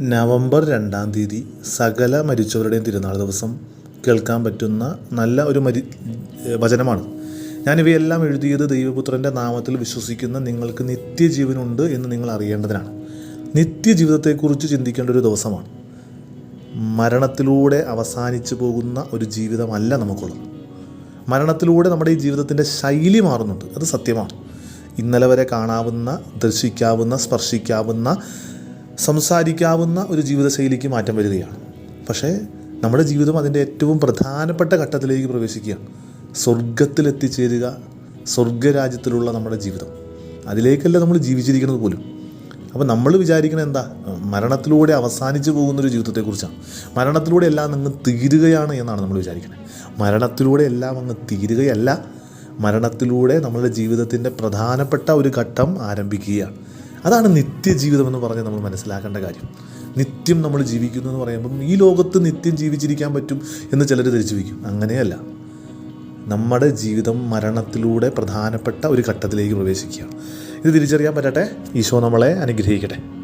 November രണ്ടാം തീയതി സകല മരിച്ചവരുടെയും തിരുനാൾ ദിവസം കേൾക്കാൻ പറ്റുന്ന നല്ല ഒരു മരി വചനമാണ്. ഞാനിവയെല്ലാം എഴുതിയത് ദൈവപുത്രന്റെ നാമത്തിൽ വിശ്വസിക്കുന്ന നിങ്ങൾക്ക് നിത്യജീവനുണ്ട് എന്ന് നിങ്ങൾ അറിയേണ്ടതിനാണ്. നിത്യജീവിതത്തെക്കുറിച്ച് ചിന്തിക്കേണ്ട ഒരു ദിവസമാണ്. മരണത്തിലൂടെ അവസാനിച്ചു പോകുന്ന ഒരു ജീവിതമല്ല നമുക്കുള്ളത്. മരണത്തിലൂടെ നമ്മുടെ ഈ ജീവിതത്തിന്റെ ശൈലി മാറുന്നുണ്ട്. അത് സത്യമാണ്. ഇന്നലെ വരെ കാണാവുന്ന ദർശിക്കാവുന്ന സ്പർശിക്കാവുന്ന സംസാരിക്കാവുന്ന ഒരു ജീവിതശൈലിക്ക് മാറ്റം വരികയാണ്. പക്ഷേ നമ്മുടെ ജീവിതം അതിന്റെ ഏറ്റവും പ്രധാനപ്പെട്ട ഘട്ടത്തിലേക്ക് പ്രവേശിക്കുകയാണ്. സ്വർഗത്തിലെത്തിച്ചേരുക സ്വർഗരാജ്യത്തിലുള്ള നമ്മുടെ ജീവിതം. അതിലേക്കല്ല നമ്മൾ ജീവിച്ചിരിക്കുന്നത് പോലും. അപ്പോൾ നമ്മൾ വിചാരിക്കുന്നത് എന്താ? മരണത്തിലൂടെ അവസാനിച്ചു പോകുന്നൊരു ജീവിതത്തെക്കുറിച്ചാണ്. മരണത്തിലൂടെ എല്ലാം അങ്ങ് തീരുകയാണ് എന്നാണ് നമ്മൾ വിചാരിക്കുന്നത്. മരണത്തിലൂടെ എല്ലാം അങ്ങ് തീരുകയല്ല. മരണത്തിലൂടെ നമ്മളുടെ ജീവിതത്തിന്റെ പ്രധാനപ്പെട്ട ഒരു ഘട്ടം ആരംഭിക്കുകയാണ്. അതാണ് നിത്യജീവിതം എന്ന് പറഞ്ഞ് നമ്മൾ മനസ്സിലാക്കേണ്ട കാര്യം. നിത്യം നമ്മൾ ജീവിക്കുന്നു എന്ന് പറയുമ്പം ഈ ലോകത്ത് നിത്യം ജീവിച്ചിരിക്കാൻ പറ്റും എന്ന് ചിലർ ധരിച്ചു വയ്ക്കും. അങ്ങനെയല്ല. നമ്മുടെ ജീവിതം മരണത്തിലൂടെ പ്രധാനപ്പെട്ട ഒരു ഘട്ടത്തിലേക്ക് പ്രവേശിക്കുക ഇത് തിരിച്ചറിയാൻ പറ്റട്ടെ? ഈശോ നമ്മളെ അനുഗ്രഹിക്കട്ടെ.